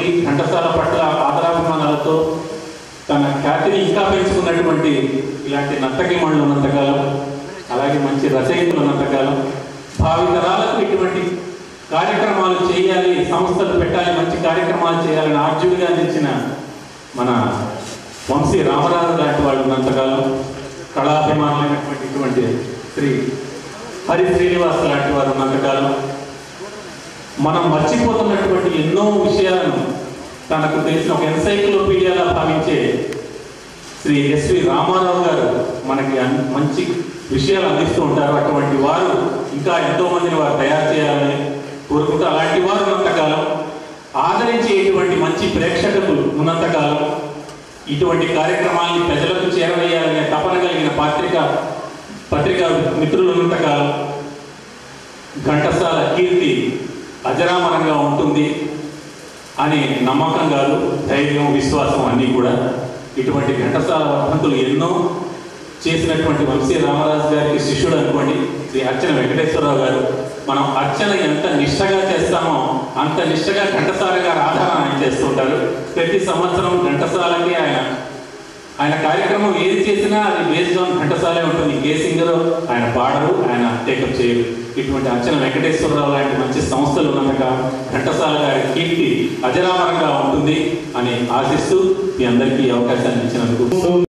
ఇప్పటికీ ఘంటసాల పట్ల ఆదరాభిమానాలతో తన ఖ్యాతిని ఇంకా పెంచుకున్నటువంటి ఇలాంటి నర్తకిమణులు ఉన్నంతకాలం అలాగే మంచి రచయితలు ఉన్నంతకాలం భావితరాలకు ఇటువంటి కార్యక్రమాలు చేయాలి సంస్థలు పెట్టాలి మంచి కార్యక్రమాలు చేయాలని ఆర్జుడిగా అందించిన మన వంశీ రామరాజు లాంటి వాళ్ళు ఉన్నంతకాలం కళాభిమానులైనటువంటి ఇటువంటి శ్రీ హరి శ్రీనివాస్ లాంటి వారు ఉన్నంతకాలం మనం మర్చిపోతున్నటువంటి ఎన్నో విషయాలను తనకు తెలిసిన ఒక ఎన్సైక్లోపీడియాగా భావించే శ్రీ ఎస్వి రామారావు గారు మనకి మంచి విషయాలు అందిస్తూ ఉంటారు. అటువంటి వారు ఇంకా ఎంతోమందిని వారు తయారు చేయాలని కోరుకుంటూ అలాంటి వారు ఉన్నంతకాలం ఆదరించేటువంటి మంచి ప్రేక్షకులు ఉన్నంతకాలం ఇటువంటి కార్యక్రమాల్ని ప్రజలకు చేరవేయాలనే తపన కలిగిన పత్రిక పత్రికా మిత్రులు ఉన్నంతకాలం ఘంటసాల కీర్తి అజరామరంగా ఉంటుంది అనే నమ్మకం కాదు ధైర్యం విశ్వాసం అన్నీ కూడా ఇటువంటి ఘంటసాల వర్ధంతులు ఎన్నో చేసినటువంటి వంశీ రామరాజు గారికి శిష్యుడు అనుకోండి శ్రీ అర్చన వెంకటేశ్వరరావు గారు మనం అర్చన ఎంత నిష్టగా చేస్తామో అంత నిష్టగా ఘంటసాల గారు ఆధారం ఆయన చేస్తుంటారు. ప్రతి సంవత్సరం ఘంటసాలకి ఆయన ఆయన కార్యక్రమం ఏది చేసినా అది బేస్డ్ ఆన్ ఘంటసాలే ఉంటుంది. ఏ సింగర్ ఆయన పాడరు ఆయన టేకప్ చేయరు. ఇటువంటి అర్చన వెంకటేశ్వరరావు లాంటి మంచి సంస్థ ఘంటసాల గారి కీర్తి అజరామరంగా ఉంటుంది అని ఆశిస్తూ మీ అందరికీ అవకాశాన్ని ఇచ్చినందుకు